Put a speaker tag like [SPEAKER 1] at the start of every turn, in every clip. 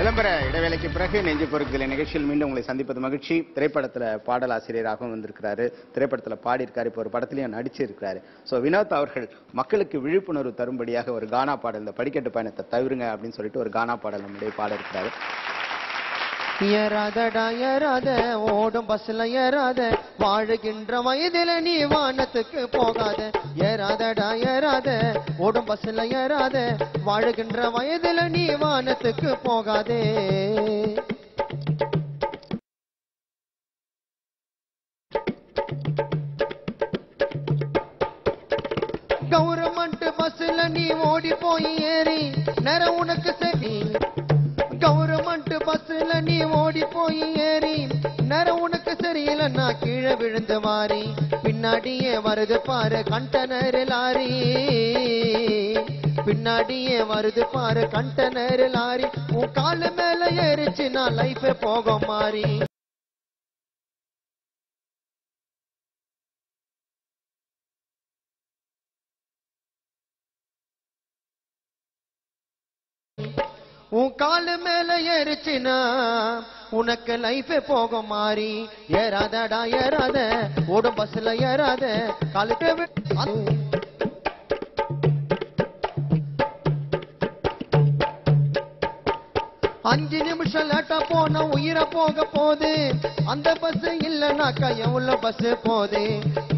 [SPEAKER 1] விளம்பர இடைவேளைக்கு பிறகு நெஞ்சு பொறுக்கிற நிகழ்ச்சியில் மீண்டும் உங்களை சந்திப்பது மகிழ்ச்சி. திரைப்படத்தில் பாடல் ஆசிரியராகவும் வந்திருக்கிறாரு. திரைப்படத்தில் பாடியிருக்காரு. இப்போ ஒரு படத்துலையும் நடிச்சிருக்கிறாரு. ஸோ வினோத் அவர்கள் மக்களுக்கு விழிப்புணர்வு தரும்படியாக ஒரு கானா பாடல் இந்த படிக்கட்டு பயணத்தை தவிருங்க அப்படின்னு சொல்லிட்டு ஒரு கானா பாடல் நம்முடைய பாட இருக்கிறாரு.
[SPEAKER 2] ஏறாதடா ஏறாத ஓடும் பஸ்ல ஏறாத வாழுகின்ற வயதில நீ வானத்துக்கு போகாத. ஏறாதடா ஏறாத ஓடும் பஸ்ல ஏறாத வாழுகின்ற வயதில நீ வானத்துக்கு போகாதே. கவர்மெண்ட் பஸ்ல நீ ஓடி போய் ஏறி நேரம் உனக்கு சரி பஸ்ல நீ ஓடி போய் ஏறி நேரம் உனக்கு சரியில்லைன்னா கீழே விழுந்து மாறி பின்னாடியே வருது பாரு கண்டனர் லாரி. பின்னாடியே வருது பாரு கண்டனர் லாரி. உன் காலு மேல ஏறிச்சு நான் லைஃபே போக மாறி. உன் காலு மேல ஏறிச்சுனா உனக்கு லைஃபே போக மாறி. ஏறாதடா ஏறாத. ஓடும் பஸ்ல ஏறாத. காலுக்கு அஞ்சு நிமிஷம் லேட்டா போனா உயிரை போக போது அந்த பஸ் இல்லனாக்கா எவ்வளவு பஸ் போகுது.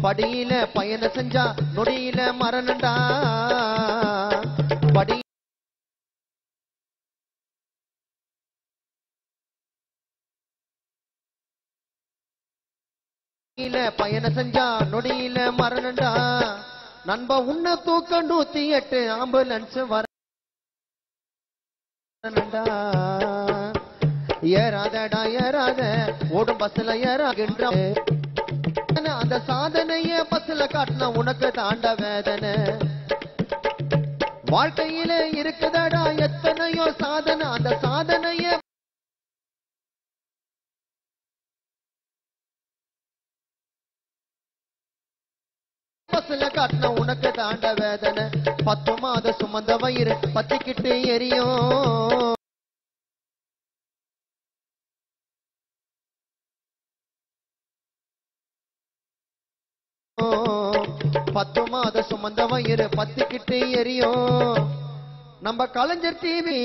[SPEAKER 2] படியில பயணம் செஞ்சா நொடியில மரணண்டா படி நொடியில பயண செஞ்சா நொடியில மரணண்டா நண்பா உன்ன தூக்க நூத்தி எட்டு ஆம்புலன்ஸ் வரண்டா ஏறாதடா ஏறாத ஓடும் பஸ்ல ஏறாகின்ற. அந்த சாதனைய பஸ்ல காட்டின உனக்கு தாண்ட வேதனை. வாழ்க்கையில இருக்குதடா எத்தனையோ சாதனை. அந்த சாதனைய பஸ்ல காட்டின உனக்கு தாண்ட வேதனை. பத்து மாத சுமந்த வயிறு பத்திக்கிட்டு எரியும். பத்து மாத சுமந்த வயிறு பத்திக்கிட்டு எரியும். நம்ம கலைஞர் டிவி